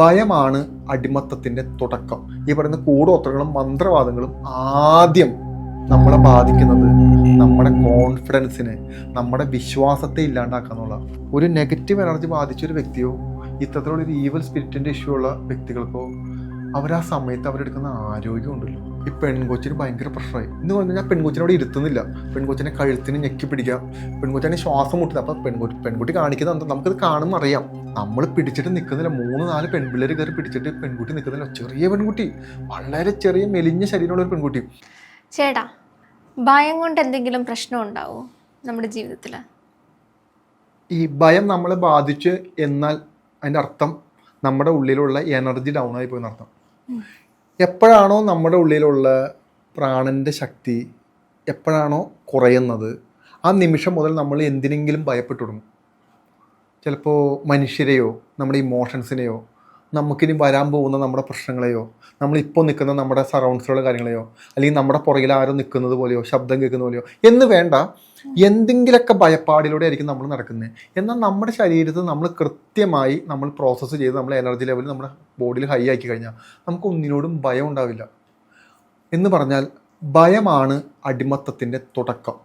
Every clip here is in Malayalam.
ഭയമാണ് അടിമത്തത്തിന്റെ തുടക്കം. ഈ പറയുന്ന കൂടോത്രങ്ങളും മന്ത്രവാദങ്ങളും ആദ്യം നമ്മളെ ബാധിക്കുന്നത് നമ്മുടെ കോൺഫിഡൻസിനെ നമ്മുടെ വിശ്വാസത്തെ ഇല്ലാണ്ടാക്കാന്നുള്ള ഒരു നെഗറ്റീവ് എനർജി ബാധിച്ച ഒരു വ്യക്തിയോ ഇത്തരത്തിലുള്ള ഒരു ഈവൽ സ്പിരിറ്റിന്റെ ഇഷ്യൂ ഉള്ള വ്യക്തികൾക്കോ അവർ ആ സമയത്ത് അവരെടുക്കുന്ന ആരോഗ്യം ഉണ്ടല്ലോ ഈ പെൺകൊച്ചിന് ഭയങ്കര പ്രഷറായി എന്ന് പറഞ്ഞു കഴിഞ്ഞാൽ പെൺകൊച്ചിനെ അവിടെ ഇരുത്തുന്നില്ല. പെൺകൊച്ചിനെ കഴുത്തിന് ഞെക്കി പിടിക്കാം പെൺകൊച്ചിനെ ശ്വാസം മുട്ടില്ല അപ്പം പെൺകുട്ടി പെൺകുട്ടി കാണിക്കുന്നത് എന്താ? നമുക്കത് കാണുമ്പോൾ അറിയാം. നമ്മൾ പിടിച്ചിട്ട് നിൽക്കുന്നില്ല. മൂന്ന് നാല് പെൺപിള്ളേർ കയറി പിടിച്ചിട്ട് പെൺകുട്ടി നിൽക്കുന്നില്ല. ചെറിയ പെൺകുട്ടി. വളരെ ചെറിയ മെലിഞ്ഞ ശരീരമുള്ള ഒരു പെൺകുട്ടി. ചേട്ടാ ഭയം കൊണ്ട് എന്തെങ്കിലും പ്രശ്നം ഉണ്ടാവോ നമ്മുടെ ജീവിതത്തിൽ ഈ ഭയം നമ്മളെ ബാധിച്ച് എന്നാൽ അതിന്റെ അർത്ഥം നമ്മുടെ ഉള്ളിലുള്ള എനർജി ഡൗൺ ആയി പോയി എന്നർത്ഥം. എപ്പോഴാണോ നമ്മുടെ ഉള്ളിലുള്ള പ്രാണന്റെ ശക്തി എപ്പോഴാണോ കുറയുന്നത് ആ നിമിഷം മുതൽ നമ്മൾ എന്തിനെങ്കിലും ഭയപ്പെട്ടു തുടങ്ങും ചിലപ്പോൾ മനുഷ്യരെയോ നമ്മുടെ ഇമോഷൻസിനെയോ നമുക്കിനി വരാൻ പോകുന്ന നമ്മുടെ പ്രശ്നങ്ങളെയോ നമ്മളിപ്പോൾ നിൽക്കുന്ന നമ്മുടെ സറൗണ്ട്സിലുള്ള കാര്യങ്ങളെയോ അല്ലെങ്കിൽ നമ്മുടെ പുറകിൽ ആരോ നിൽക്കുന്നത് പോലെയോ ശബ്ദം കേൾക്കുന്ന പോലെയോ എന്ന് വേണ്ട. എന്തെങ്കിലുമൊക്കെ ഭയപ്പാടിലൂടെ ആയിരിക്കും നമ്മൾ നടക്കുന്നത് എന്നാൽ നമ്മുടെ ശരീരത്തിൽ നമ്മൾ കൃത്യമായി നമ്മൾ പ്രോസസ്സ് ചെയ്ത് നമ്മൾ എനർജി ലെവൽ നമ്മുടെ ബോഡിയിൽ ഹൈ ആക്കി കഴിഞ്ഞാൽ നമുക്ക് ഒന്നിനോടും ഭയം ഉണ്ടാവില്ല. എന്ന് പറഞ്ഞാൽ ഭയമാണ് അടിമത്തത്തിന്റെ തുടക്കം.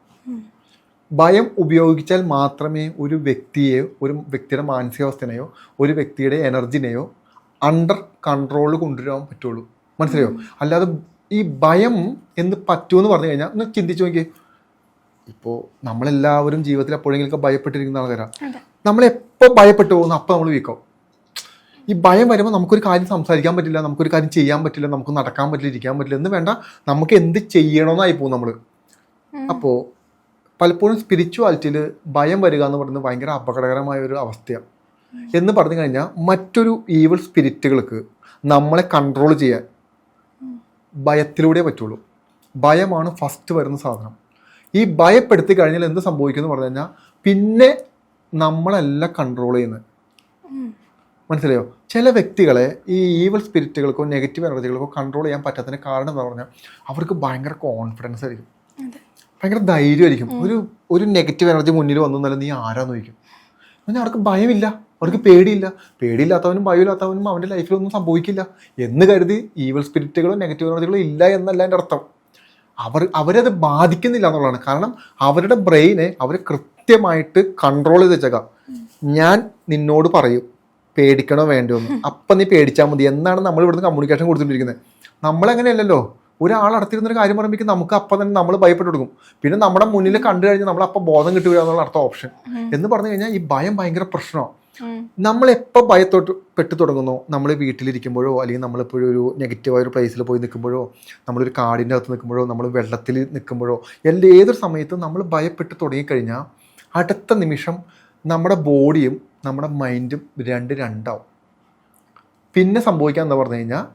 ഭയം ഉപയോഗിച്ചാൽ മാത്രമേ ഒരു വ്യക്തിയെയോ ഒരു വ്യക്തിയുടെ മാനസികാവസ്ഥനെയോ ഒരു വ്യക്തിയുടെ എനർജിനെയോ അണ്ടർ കൺട്രോൾ കൊണ്ടുവരാൻ പറ്റുള്ളൂ. മനസ്സിലായോ? അല്ലാതെ ഈ ഭയം എന്ന് പറ്റുമെന്ന് പറഞ്ഞു കഴിഞ്ഞാൽ ഒന്ന് ചിന്തിച്ചു നോക്കിയേ. ഇപ്പോൾ നമ്മളെല്ലാവരും ജീവിതത്തിൽ എപ്പോഴെങ്കിലുമൊക്കെ ഭയപ്പെട്ടിരിക്കുന്ന ആൾക്കാരാണ്. നമ്മളെപ്പോൾ ഭയപ്പെട്ടു പോകുന്നു അപ്പോൾ നമ്മൾ വീക്കാവും ഈ ഭയം വരുമ്പോൾ നമുക്കൊരു കാര്യം സംസാരിക്കാൻ പറ്റില്ല നമുക്കൊരു കാര്യം ചെയ്യാൻ പറ്റില്ല നമുക്ക് നടക്കാൻ പറ്റില്ല ഇരിക്കാൻ പറ്റില്ല എന്ന് വേണ്ട. നമുക്ക് എന്ത് ചെയ്യണമെന്നായി പോകും നമ്മൾ അപ്പോൾ പലപ്പോഴും സ്പിരിച്വാലിറ്റിയിൽ ഭയം വരിക എന്ന് പറയുന്നത് ഭയങ്കര അപകടകരമായ ഒരു അവസ്ഥയാണ് എന്ന് പറഞ്ഞു കഴിഞ്ഞാൽ മറ്റൊരു ഈവൽ സ്പിരിറ്റുകൾക്ക് നമ്മളെ കൺട്രോൾ ചെയ്യാൻ ഭയത്തിലൂടെ പറ്റുള്ളൂ. ഭയമാണ് ഫസ്റ്റ് വരുന്ന സാധനം. ഈ ഭയപ്പെടുത്തി കഴിഞ്ഞാൽ എന്ത് സംഭവിക്കുമെന്ന് പറഞ്ഞു കഴിഞ്ഞാൽ പിന്നെ നമ്മളല്ല കൺട്രോൾ ചെയ്യുന്നത്. മനസ്സിലായോ? ചില വ്യക്തികളെ ഈ ഈവൽ സ്പിരിറ്റുകൾക്കോ നെഗറ്റീവ് എനർജികൾക്കോ കൺട്രോൾ ചെയ്യാൻ പറ്റാത്തതിന് കാരണം എന്താ പറഞ്ഞാൽ അവർക്ക് ഭയങ്കര കോൺഫിഡൻസ് ആയിരിക്കും. ഭയങ്കര ധൈര്യമായിരിക്കും. ഒരു ഒരു നെഗറ്റീവ് എനർജി മുന്നിൽ വന്നു നീ ആരാന്ന് ചോദിക്കും. എന്നാൽ അവർക്ക് ഭയമില്ല. അവർക്ക് പേടിയില്ല. പേടിയില്ലാത്തവനും ഭയമില്ലാത്തവനും അവന്റെ ലൈഫിലൊന്നും സംഭവിക്കില്ല. എന്ന് കരുതി ഈവൽ സ്പിരിറ്റുകളോ നെഗറ്റീവ് എനർജികളോ ഇല്ല എന്നല്ല എന്റെ അർത്ഥം. അവർ അവരത് ബാധിക്കുന്നില്ല എന്നുള്ളതാണ്. കാരണം അവരുടെ ബ്രെയിനെ അവർ കൃത്യമായിട്ട് കൺട്രോൾ ചെയ്ത് വെച്ചേക്കാം. ഞാൻ നിന്നോട് പറയും പേടിക്കണോ വേണ്ടോ എന്ന്. അപ്പം നീ പേടിച്ചാൽ മതി. എന്നാണ് നമ്മൾ ഇവിടുന്ന് കമ്മ്യൂണിക്കേഷൻ കൊടുത്തുകൊണ്ടിരിക്കുന്നത് നമ്മളങ്ങനെയല്ലല്ലോ ഒരാൾ അടുത്തിരുന്നൊരു കാര്യം പറയുമ്പോൾ നമുക്ക് അപ്പം തന്നെ നമ്മൾ ഭയപ്പെട്ടു കൊടുക്കും. പിന്നെ നമ്മുടെ മുന്നിൽ കണ്ടു കഴിഞ്ഞാൽ നമ്മൾ അപ്പം ബോധം കിട്ടുക എന്നുള്ള അർത്ഥം ഓപ്ഷൻ എന്ന് പറഞ്ഞു കഴിഞ്ഞാൽ ഈ ഭയം ഭയങ്കര പ്രശ്നമാണ് നമ്മൾ എപ്പോൾ ഭയത്തോട്ട് പെട്ടു തുടങ്ങുന്നോ? നമ്മൾ വീട്ടിലിരിക്കുമ്പോഴോ അല്ലെങ്കിൽ നമ്മളിപ്പോഴും ഒരു നെഗറ്റീവായ ഒരു പ്ലേസിൽ പോയി നിൽക്കുമ്പോഴോ നമ്മളൊരു കാടിന്റെ അകത്ത് നിൽക്കുമ്പോഴോ നമ്മൾ വെള്ളത്തിൽ നിൽക്കുമ്പോഴോ എല്ലാ ഏതൊരു സമയത്തും നമ്മൾ ഭയപ്പെട്ട് തുടങ്ങിക്കഴിഞ്ഞാൽ അടുത്ത നിമിഷം നമ്മുടെ ബോഡിയും നമ്മുടെ മൈൻഡും രണ്ട് രണ്ടാവും. പിന്നെ സംഭവിക്കാൻ എന്താ പറഞ്ഞു കഴിഞ്ഞാൽ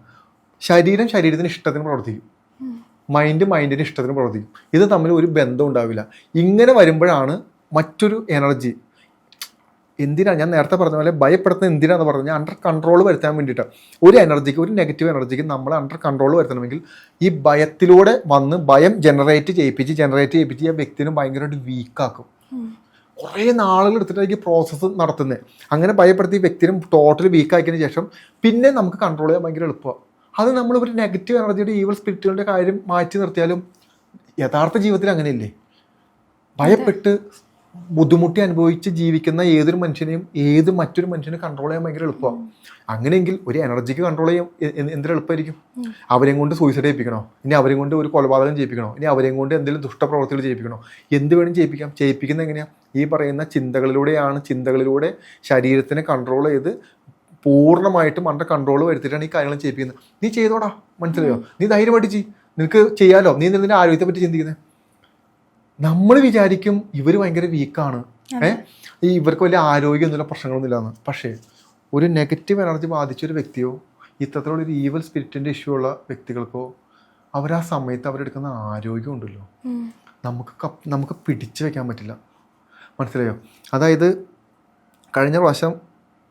ശരീരം ശരീരത്തിന് ഇഷ്ടത്തിന് പ്രവർത്തിക്കും. മൈൻഡ് മൈൻഡിന് ഇഷ്ടത്തിന് പ്രവർത്തിക്കും. ഇത് തമ്മിൽ ഒരു ബന്ധം ഉണ്ടാവില്ല. ഇങ്ങനെ വരുമ്പോഴാണ് മറ്റൊരു എനർജി എന്തിനാ? ഞാൻ നേരത്തെ പറഞ്ഞ പോലെ ഭയപ്പെടുത്തുന്നത് എന്തിനാന്ന് പറഞ്ഞാൽ അണ്ടർ കൺട്രോൾ വരുത്താൻ വേണ്ടിയിട്ട്. ഒരു എനർജിക്ക് ഒരു നെഗറ്റീവ് എനർജിക്ക് നമ്മൾ അണ്ടർ കൺട്രോൾ വരുത്തണമെങ്കിൽ ഈ ഭയത്തിലൂടെ വന്ന് ഭയം ജനറേറ്റ് ചെയ്യിപ്പിച്ച് ജനറേറ്റ് ചെയ്യിപ്പിച്ച് ആ വ്യക്തിനെ ഭയങ്കരമായിട്ട് വീക്കാക്കും കുറേ നാളുകൾ എടുത്തിട്ടായിരിക്കും പ്രോസസ്സ് നടത്തുന്നത് അങ്ങനെ ഭയപ്പെടുത്തി വ്യക്തിനും ടോട്ടലി വീക്കാക്കിയതിന് ശേഷം പിന്നെ നമുക്ക് കൺട്രോൾ ചെയ്യാൻ ഭയങ്കര എളുപ്പമാണ് അത് നമ്മൾ ഒരു നെഗറ്റീവ് എനർജിയുടെ ഈവൽ സ്പിരിറ്റുകളുടെ കാര്യം മാറ്റി നിർത്തിയാലും യഥാർത്ഥ ജീവിതത്തിൽ അങ്ങനെയല്ലേ? ഭയപ്പെട്ട് ബുദ്ധിമുട്ടി അനുഭവിച്ച് ജീവിക്കുന്ന ഏതൊരു മനുഷ്യനെയും ഏത് മറ്റൊരു മനുഷ്യനെ കൺട്രോൾ ചെയ്യാൻ ഭയങ്കര എളുപ്പമാണ് അങ്ങനെയെങ്കിൽ ഒരു എനർജിക്ക് കൺട്രോൾ ചെയ്യാൻ എന്ത് എന്തൊരു എളുപ്പമായിരിക്കും? അവരെയും കൊണ്ട് സൂയിസൈഡ് ചെയ്യിപ്പിക്കണോ ഇനി അവരെയും കൊണ്ട് ഒരു കൊലപാതകം ചെയ്യിപ്പിക്കണോ? ഇനി അവരെയും കൊണ്ട് എന്തെങ്കിലും ദുഷ്ടപ്രവർത്തികൾ ചെയ്യിപ്പിക്കണോ? എന്ത് വേണം ചെയ്യിപ്പിക്കാം. ചെയ്യിപ്പിക്കുന്നത് എങ്ങനെയാണ് ഈ പറയുന്ന ചിന്തകളിലൂടെയാണ് ചിന്തകളിലൂടെ ശരീരത്തിനെ കൺട്രോൾ ചെയ്ത് പൂർണമായിട്ടും അണ്ടർ കൺട്രോൾ വരുത്തിയിട്ടാണ് ഈ കാര്യങ്ങൾ ചെയ്യിപ്പിക്കുന്നത്. നീ ചെയ്തോടാ. മനസ്സിലായോ? നീ ധൈര്യമായിട്ട് ചെയ്. നിനക്ക് ചെയ്യാലോ? നീ നിന്റെ ആരോഗ്യത്തെ പറ്റി ചിന്തിക്കുന്നത് നമ്മൾ വിചാരിക്കും ഇവർ ഭയങ്കര വീക്കാണ് ഏഹ് ഈ ഇവർക്ക് വലിയ ആരോഗ്യം എന്നുള്ള പ്രശ്നങ്ങളൊന്നും ഇല്ലാന്ന് പക്ഷേ ഒരു നെഗറ്റീവ് എനർജി ബാധിച്ച ഒരു വ്യക്തിയോ ഇത്തരത്തിലുള്ള ഒരു ഈവൽ സ്പിരിറ്റിന്റെ ഇഷ്യൂ ഉള്ള വ്യക്തികൾക്കോ അവർ ആ സമയത്ത് അവരെടുക്കുന്ന ആരോഗ്യം ഉണ്ടല്ലോ. നമുക്ക് കപ്പ് നമുക്ക് പിടിച്ചു വെക്കാൻ പറ്റില്ല. മനസ്സിലായോ? അതായത് കഴിഞ്ഞ പ്രാവശ്യം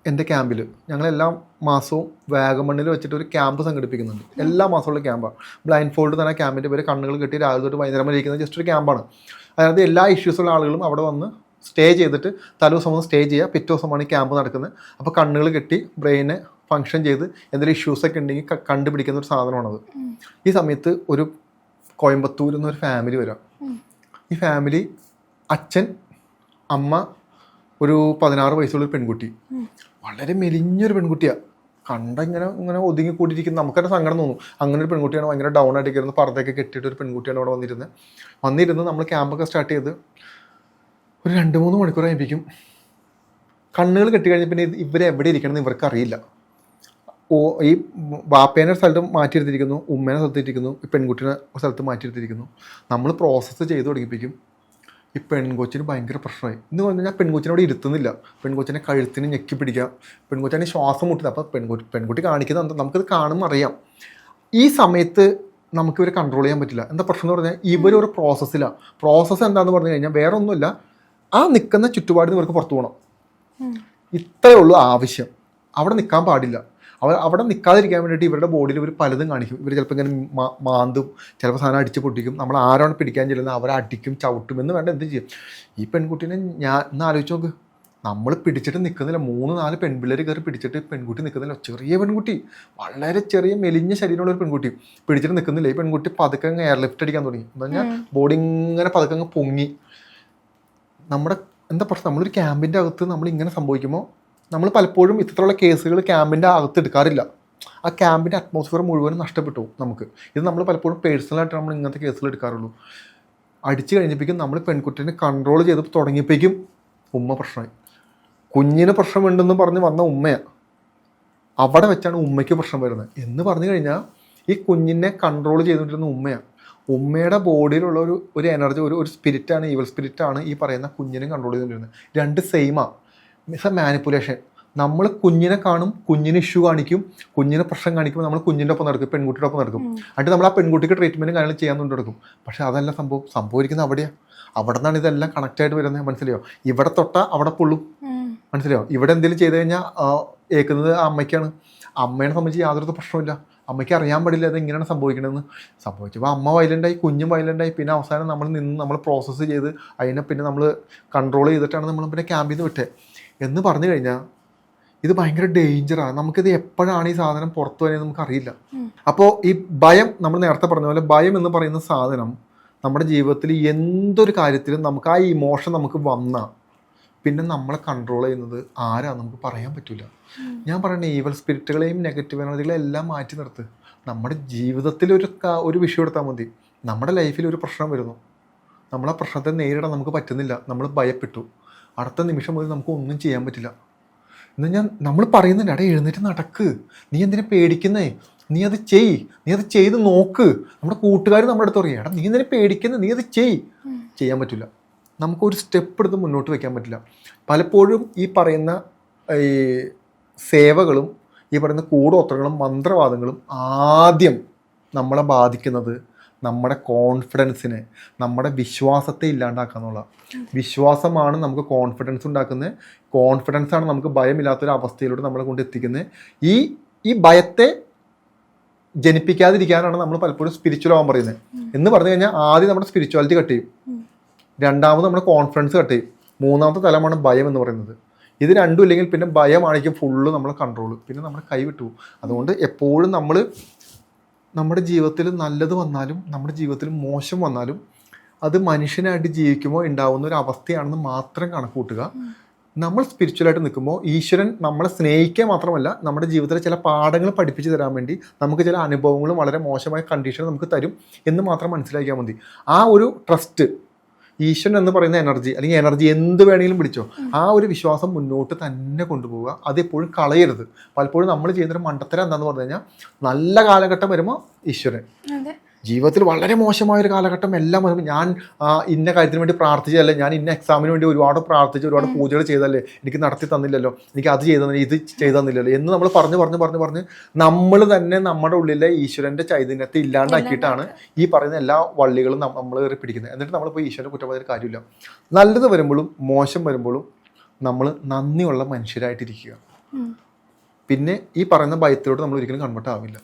എന്റെ ക്യാമ്പിൽ ഞങ്ങളെല്ലാ മാസവും വാഗമണ്ണിൽ വെച്ചിട്ട് ഒരു ക്യാമ്പ് സംഘടിപ്പിക്കുന്നുണ്ട്. എല്ലാ മാസമുള്ള ക്യാമ്പാണ് ബ്ലൈൻഡ് ഫോൾഡ് തന്നെ ക്യാമ്പിന്റെ പേര് കണ്ണുകൾ കെട്ടി രാവിലെ തൊട്ട് വൈകുന്നേരം വരെ ഇരിക്കുന്ന ജസ്റ്റ് ഒരു ക്യാമ്പാണ്. അതായത് എല്ലാ ഇഷ്യൂസുള്ള ആളുകളും അവിടെ വന്ന് സ്റ്റേ ചെയ്തിട്ട് തലേ ദിവസം വന്ന് സ്റ്റേ ചെയ്യുക. പിറ്റേ ദിവസമാണ് ഈ ക്യാമ്പ് നടക്കുന്നത്. അപ്പോൾ കണ്ണുകൾ കെട്ടി ബ്രെയിനെ ഫങ്ഷൻ ചെയ്ത് എന്തെങ്കിലും ഇഷ്യൂസൊക്കെ ഉണ്ടെങ്കിൽ കണ്ടുപിടിക്കുന്ന ഒരു സാധനമാണത്. ഈ സമയത്ത് ഒരു കോയമ്പത്തൂരിൽ നിന്ന് ഒരു ഫാമിലി വരാം ഈ ഫാമിലി അച്ഛൻ അമ്മ ഒരു പതിനാറ് വയസ്സുള്ള ഒരു പെൺകുട്ടി. വളരെ മെലിഞ്ഞൊരു പെൺകുട്ടിയാണ് കണ്ട ഇങ്ങനെ ഇങ്ങനെ ഒതുങ്ങി കൂടിയിരിക്കുന്ന നമുക്കന്നെ സങ്കടം തോന്നും. അങ്ങനെ ഒരു പെൺകുട്ടിയാണ് ഭയങ്കര ഡൗൺ ആയിട്ട് കയറുന്നത് പർദ്ദയൊക്കെ കെട്ടിയിട്ട് ഒരു പെൺകുട്ടിയാണ് അവിടെ വന്നിരുന്നത് വന്നിരുന്ന് നമ്മൾ ക്യാമ്പൊക്കെ സ്റ്റാർട്ട് ചെയ്ത് ഒരു രണ്ട് മൂന്ന് മണിക്കൂർ കഴിപ്പിക്കും കണ്ണുകൾ കെട്ടി കഴിഞ്ഞ പിന്നെ ഇവരെവിടെ ഇവരെ എവിടെ ഇരിക്കണം എന്ന് ഇവർക്ക് അറിയില്ല. ഓ ഈ വാപ്പേനെ ഒരു സ്ഥലത്ത് മാറ്റിയെടുത്തിരിക്കുന്നു ഉമ്മേനെ സ്ഥലത്തിരിക്കുന്നു ഈ പെൺകുട്ടീനെ സ്ഥലത്ത് മാറ്റിയെടുത്തിരിക്കുന്നു നമ്മൾ പ്രോസസ്സ് ചെയ്ത് തുടങ്ങിപ്പിക്കും ഈ പെൺകൊച്ചിന് ഭയങ്കര പ്രശ്നമായി. എന്ന് പറഞ്ഞു കഴിഞ്ഞാൽ പെൺകൊച്ചിനെ അവിടെ ഇരുത്തുന്നില്ല. പെൺകൊച്ചിനെ കഴുത്തിന് ഞെക്കി പിടിക്കുക. പെൺകൊച്ചിനെ ശ്വാസം മുട്ടില്ല അപ്പോൾ പെൺകുട്ടി പെൺകുട്ടി കാണിക്കുന്നത് എന്താ? നമുക്കത് കാണുമ്പോൾ അറിയാം. ഈ സമയത്ത് നമുക്ക് ഇവരെ കൺട്രോൾ ചെയ്യാൻ പറ്റില്ല. എന്താ പ്രശ്നം എന്ന് പറഞ്ഞാൽ ഇവരൊരു പ്രോസസ്സിലാണ് പ്രോസസ്സ് എന്താണെന്ന് പറഞ്ഞു കഴിഞ്ഞാൽ വേറെ ഒന്നുമില്ല ആ നിൽക്കുന്ന ചുറ്റുപാടിൽ നിന്ന് ഇവർക്ക് പുറത്തു പോകണം ഇത്രയേ ഉള്ളൂ ആവശ്യം. അവിടെ നിൽക്കാൻ പാടില്ല. അവർ അവിടെ നിൽക്കാതിരിക്കാൻ വേണ്ടിയിട്ട് ഇവരുടെ ബോഡിയിൽ ഇവർ പലതും കാണിക്കും. ഇവർ ചിലപ്പോൾ ഇങ്ങനെ മാന്തും ചിലപ്പോൾ സാധനം അടിച്ച് പൊട്ടിക്കും. നമ്മൾ ആരാണ് പിടിക്കാൻ ചെല്ലുന്നത്? അവരെ അടിക്കും ചവിട്ടും എന്ന് വേണ്ട എന്ത് ചെയ്യും. ഈ പെൺകുട്ടീനെ ഞാൻ ഒന്ന് ആലോചിച്ച് നോക്ക്. നമ്മൾ പിടിച്ചിട്ട് നിൽക്കുന്നില്ല. മൂന്ന് നാല് പെൺപിള്ളേർ കയറി പിടിച്ചിട്ട് പെൺകുട്ടി നിൽക്കുന്നില്ല. ചെറിയ പെൺകുട്ടി. വളരെ ചെറിയ മെലിഞ്ഞ ശരീരമുള്ള ഒരു പെൺകുട്ടി. പിടിച്ചിട്ട് നിൽക്കുന്നില്ല. ഈ പെൺകുട്ടി പതുക്കെ അങ്ങ് എയർ ലിഫ്റ്റ് അടിക്കാൻ തുടങ്ങി. എന്ന് പറഞ്ഞാൽ ബോഡി ഇങ്ങനെ പതുക്കെ അങ്ങ് പൊങ്ങി. നമ്മുടെ എന്താ പ്രശ്നം? നമ്മളൊരു ക്യാമ്പിന്റെ അകത്ത് നമ്മൾ ഇങ്ങനെ സംഭവിക്കുമ്പോൾ നമ്മൾ പലപ്പോഴും ഇത്തരത്തിലുള്ള കേസുകൾ ക്യാമ്പിന്റെ അകത്ത് എടുക്കാറില്ല. ആ ക്യാമ്പിന്റെ അറ്റ്മോസ്ഫിയർ മുഴുവനും നഷ്ടപ്പെട്ടു നമുക്ക്. ഇത് നമ്മൾ പലപ്പോഴും പേഴ്സണലായിട്ട് നമ്മൾ ഇങ്ങനത്തെ കേസുകൾ എടുക്കാറുള്ളൂ. അടിച്ചു കഴിഞ്ഞപ്പോഴേക്കും നമ്മൾ പെൺകുട്ടീനെ കൺട്രോൾ ചെയ്ത് തുടങ്ങിയപ്പോഴേക്കും ഉമ്മ പ്രശ്നമായി. കുഞ്ഞിന് പ്രശ്നമുണ്ടെന്ന് പറഞ്ഞ് വന്ന ഉമ്മയാണ് അവിടെ വെച്ചാണ് ഉമ്മയ്ക്ക് പ്രശ്നം വരുന്നത്. എന്ന് പറഞ്ഞു കഴിഞ്ഞാൽ ഈ കുഞ്ഞിനെ കൺട്രോൾ ചെയ്തുകൊണ്ടിരുന്ന ഉമ്മയാണ് ഉമ്മയുടെ ബോഡിയിലുള്ള ഒരു ഒരു എനർജി ഒരു ഒരു സ്പിരിറ്റാണ് ഈവൽ സ്പിരിറ്റാണ് ഈ പറയുന്ന കുഞ്ഞിനെ കൺട്രോൾ ചെയ്തുകൊണ്ടിരുന്നത്. രണ്ട് സെയിമാണ് മിസ് മാനിപ്പുലേഷൻ നമ്മൾ കുഞ്ഞിനെ കാണും കുഞ്ഞിന് ഇഷ്യൂ കാണിക്കും കുഞ്ഞിനെ പ്രശ്നം കാണിക്കുമ്പോൾ നമ്മൾ കുഞ്ഞിന്റെ ഒപ്പം നടക്കും പെൺകുട്ടിയുടെ ഒപ്പം നടക്കും. എന്നിട്ട് നമ്മൾ ആ പെൺകുട്ടിക്ക് ട്രീറ്റ്മെന്റും കാര്യങ്ങൾ ചെയ്യാൻ കൊണ്ട് നടക്കും. പക്ഷേ അതല്ല സംഭവം. സംഭവിക്കുന്നത് അവിടെയാണ് അവിടെ നിന്നാണ് ഇതെല്ലാം കണക്റ്റ് ആയിട്ട് വരുന്നത്. മനസ്സിലായോ? ഇവിടെ തൊട്ടാൽ അവിടെ പൊള്ളും. മനസ്സിലായോ? ഇവിടെ എന്തെങ്കിലും ചെയ്ത് കഴിഞ്ഞാൽ ഏക്കുന്നത് ആ അമ്മയ്ക്കാണ്. അമ്മേനെ സംബന്ധിച്ച് യാതൊരു പ്രശ്നമില്ല അമ്മയ്ക്ക് അറിയാൻ പാടില്ല അത് എങ്ങനെയാണ് സംഭവിക്കണമെന്ന് സംഭവിച്ചപ്പോൾ അമ്മ വയലന്റായി കുഞ്ഞും വയലന്റായി പിന്നെ അവസാനം നമ്മൾ നിന്ന് നമ്മൾ പ്രോസസ്സ് ചെയ്ത് അതിനെ പിന്നെ നമ്മൾ കൺട്രോൾ ചെയ്തിട്ടാണ് നമ്മൾ പിന്നെ ക്യാമ്പിൽ നിന്ന് വിട്ടേ. എന്ന് പറഞ്ഞു കഴിഞ്ഞാൽ ഇത് ഭയങ്കര ഡേഞ്ചറാണ് നമുക്കിത് എപ്പോഴാണ് ഈ സാധനം പുറത്തു വരുന്നത് നമുക്കറിയില്ല. അപ്പോൾ ഈ ഭയം നമ്മൾ നേരത്തെ പറഞ്ഞ പോലെ ഭയം എന്ന് പറയുന്ന സാധനം നമ്മുടെ ജീവിതത്തിൽ എന്തൊരു കാര്യത്തിലും നമുക്ക് ആ ഇമോഷൻ നമുക്ക് വന്ന പിന്നെ നമ്മളെ കൺട്രോൾ ചെയ്യുന്നത് ആരാ നമുക്ക് പറയാൻ പറ്റില്ല ഞാൻ പറയണേ ഈവൽ സ്പിരിറ്റുകളെയും നെഗറ്റീവ് എനർജികളെയും എല്ലാം മാറ്റി നിർത്ത്. നമ്മുടെ ജീവിതത്തിൽ ഒരു ഒരു വിഷയം എടുത്താൽ മതി. നമ്മുടെ ലൈഫിൽ ഒരു പ്രശ്നം വരുന്നു. നമ്മളെ പ്രശ്നത്തെ നേരിടാൻ നമുക്ക് പറ്റുന്നില്ല. നമ്മൾ ഭയപ്പെട്ടു. അടുത്ത നിമിഷം മുതൽ നമുക്ക് ഒന്നും ചെയ്യാൻ പറ്റില്ല. എന്നാൽ ഞാൻ നമ്മൾ പറയുന്നുണ്ട് എടാ എഴുന്നേറ്റ് നടക്ക്. നീ എന്തിനെ പേടിക്കുന്നേ? നീ അത് ചെയ്. നീ അത് ചെയ്ത് നോക്ക്. നമ്മുടെ കൂട്ടുകാർ നമ്മുടെ അടുത്ത് പറയും എടാ നീ എന്തിനെ പേടിക്കുന്നത് നീ അത് ചെയ്. ചെയ്യാൻ പറ്റില്ല. നമുക്കൊരു സ്റ്റെപ്പ് എടുത്ത് മുന്നോട്ട് വയ്ക്കാൻ പറ്റില്ല. പലപ്പോഴും ഈ പറയുന്ന ഈ സേവകളും ഈ പറയുന്ന കൂടോത്രങ്ങളും മന്ത്രവാദങ്ങളും ആദ്യം നമ്മളെ ബാധിക്കുന്നത് നമ്മുടെ കോൺഫിഡൻസിനെ നമ്മുടെ വിശ്വാസത്തെ ഇല്ലാണ്ടാക്കാന്നുള്ള. വിശ്വാസമാണ് നമുക്ക് കോൺഫിഡൻസ് ഉണ്ടാക്കുന്നത്. കോൺഫിഡൻസ് ആണ് നമുക്ക് ഭയമില്ലാത്തൊരു അവസ്ഥയിലൂടെ നമ്മളെ കൊണ്ട് എത്തിക്കുന്നത്. ഈ ഈ ഭയത്തെ ജനിപ്പിക്കാതിരിക്കാനാണ് നമ്മൾ പലപ്പോഴും സ്പിരിച്വൽ ആവാൻ പറയുന്നത്. എന്ന് പറഞ്ഞു കഴിഞ്ഞാൽ ആദ്യം നമ്മുടെ സ്പിരിച്വാലിറ്റി കട്ട് ചെയ്യും. രണ്ടാമത് നമ്മുടെ കോൺഫിഡൻസ് കട്ട് ചെയ്യും. മൂന്നാമത്തെ തലമാണ് ഭയം എന്ന് പറയുന്നത്. ഇത് രണ്ടും ഇല്ലെങ്കിൽ പിന്നെ ഭയമാണെങ്കിൽ ഫുള്ള് നമ്മളെ കൺട്രോൾ പിന്നെ നമ്മുടെ കൈവിട്ടു അതുകൊണ്ട് എപ്പോഴും നമ്മൾ നമ്മുടെ ജീവിതത്തിൽ നല്ലത് വന്നാലും നമ്മുടെ ജീവിതത്തിൽ മോശം വന്നാലും അത് മനുഷ്യനായിട്ട് ജീവിക്കുമ്പോൾ ഉണ്ടാവുന്ന ഒരു അവസ്ഥയാണെന്ന് മാത്രം കണക്കൂട്ടുക നമ്മൾ സ്പിരിച്വലായിട്ട് നിൽക്കുമ്പോൾ ഈശ്വരൻ നമ്മളെ സ്നേഹിക്കുക മാത്രമല്ല നമ്മുടെ ജീവിതത്തിലെ ചില പാഠങ്ങൾ പഠിപ്പിച്ചു തരാൻ വേണ്ടി നമുക്ക് ചില അനുഭവങ്ങളും വളരെ മോശമായ കണ്ടീഷൻ നമുക്ക് തരും എന്ന് മാത്രം മനസ്സിലാക്കിയാൽ മതി. ആ ഒരു ട്രസ്റ്റ് ഈശ്വരൻ എന്ന് പറയുന്ന എനർജി അല്ലെങ്കിൽ എനർജി എന്ത് വേണമെങ്കിലും പിടിച്ചോ ആ ഒരു വിശ്വാസം മുന്നോട്ട് തന്നെ കൊണ്ടുപോവുക. അതെപ്പോഴും കളയരുത്. പലപ്പോഴും നമ്മൾ ചെയ്യുന്നൊരു മണ്ടത്തരം എന്താന്ന് പറഞ്ഞു കഴിഞ്ഞാൽ നല്ല കാലഘട്ടം വരുമ്പോൾ ഈശ്വരൻ. ജീവിതത്തിൽ വളരെ മോശമായ ഒരു കാലഘട്ടം എല്ലാം വരുമ്പോൾ ഞാൻ ഇന്ന കാര്യത്തിന് വേണ്ടി പ്രാർത്ഥിച്ചതല്ലേ? ഞാൻ ഇന്ന എക്സാമിന് വേണ്ടി ഒരുപാട് പ്രാർത്ഥിച്ച് ഒരുപാട് പൂജകൾ ചെയ്തല്ലേ എനിക്ക് നടത്തി തന്നില്ലല്ലോ. എനിക്ക് അത് ചെയ്തു തന്നില്ല ഇത് ചെയ്തു തന്നില്ലല്ലോ എന്ന് നമ്മൾ പറഞ്ഞു പറഞ്ഞു പറഞ്ഞു പറഞ്ഞ് നമ്മൾ തന്നെ നമ്മുടെ ഉള്ളിലെ ഈശ്വരന്റെ ചൈതന്യത്തെ ഇല്ലാണ്ടാക്കിയിട്ടാണ് ഈ പറയുന്ന എല്ലാ വള്ളികളും നമ്മൾ കയറി പിടിക്കുന്നത്. എന്നിട്ട് നമ്മളിപ്പോൾ ഈശ്വരനെ കുറ്റം പറഞ്ഞൊരു കാര്യമില്ല. നല്ലത് വരുമ്പോഴും മോശം വരുമ്പോഴും നമ്മൾ നന്ദിയുള്ള മനുഷ്യരായിട്ടിരിക്കുക. പിന്നെ ഈ പറയുന്ന ഭയത്തിലോട്ട് നമ്മൾ ഒരിക്കലും കൺവേർട്ട് ആവില്ല.